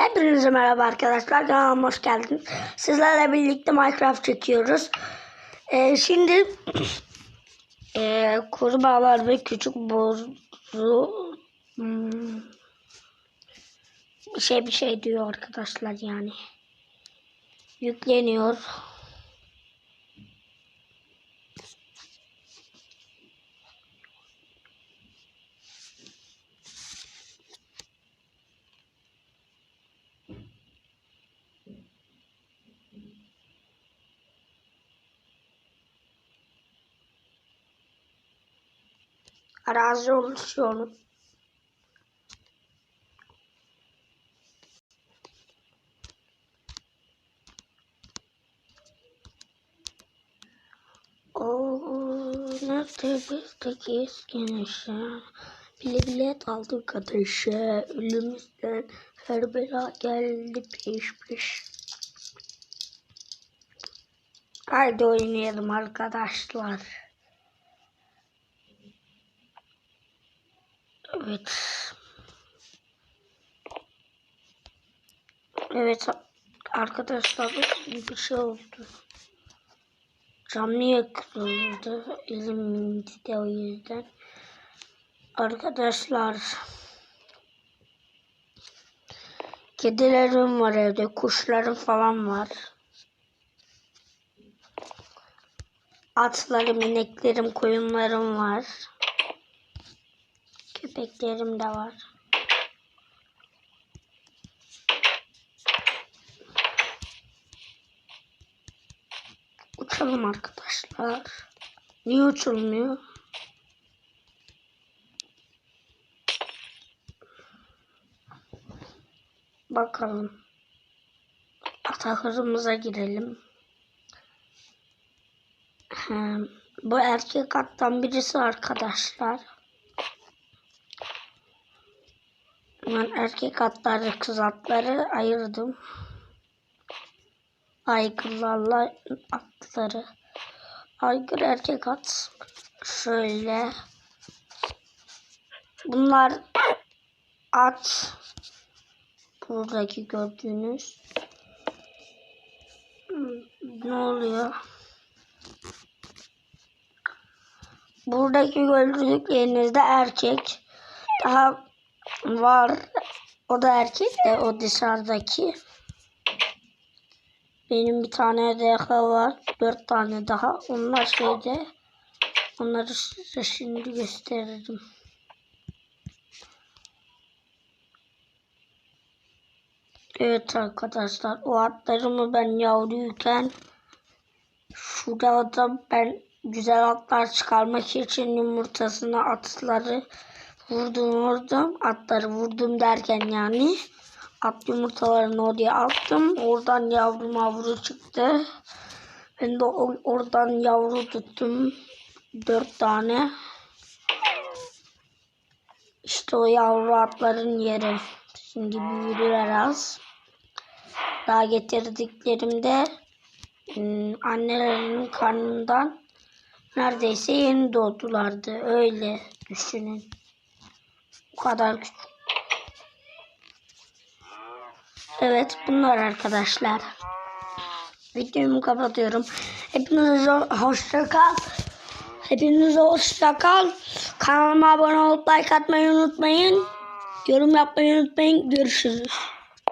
Hepinize merhaba arkadaşlar. Kanalıma hoş geldiniz. Sizlerle birlikte Minecraft çekiyoruz. Ee, şimdi e, kurbağalar ve küçük bozu hmm, şey bir şey diyor arkadaşlar yani. Yükleniyor. Arazi oluşuyor. O nerede bizdeki eski neşe Bile bile daldık ateşe Ölümüzden her bela geldi peş peş Haydi oynayalım arkadaşlar. Evet. Evet arkadaşlar bir şey oldu. Cam niye kırıldı? Elimde de o yüzden. Arkadaşlar. Kedilerim var evde. Kuşlarım falan var. Atlarım, ineklerim, koyunlarım var. Köpeklerim de var. Uçalım arkadaşlar. Niye uçulmuyor? Bakalım. Atahırımıza girelim. Hmm, Bu erkek attan birisi arkadaşlar. Ben erkek atları, kız atları ayırdım. Aygırlarla atları. Aygır erkek at. Şöyle. Bunlar at. Buradaki gördüğünüz. Ne oluyor? Buradaki gördüklerinizde erkek. Daha var. O da erkek de o dışarıdaki. Benim bir tane daha var. Dört tane daha. Onlar şeyde. Onları size şimdi gösteririm. Evet arkadaşlar o atlarımı ben yavruyken şurada da ben güzel atlar çıkarmak için yumurtasına atları vurdum vurdum atları vurdum derken yani at yumurtalarını oraya attım. Oradan yavru mavru çıktı. Ben de oradan yavru tuttum. Dört tane. İşte o yavru atların yeri. Şimdi büyüdüler az. Daha getirdiklerimde hmm, annelerinin karnından neredeyse yeni doğdulardı. Öyle düşünün kadar küçük. Evet bunlar arkadaşlar. Videomu kapatıyorum. Hepinize hoşça kal. Hepinize hoşça kal. Kanalıma abone olup like atmayı unutmayın. Yorum yapmayı unutmayın. Görüşürüz.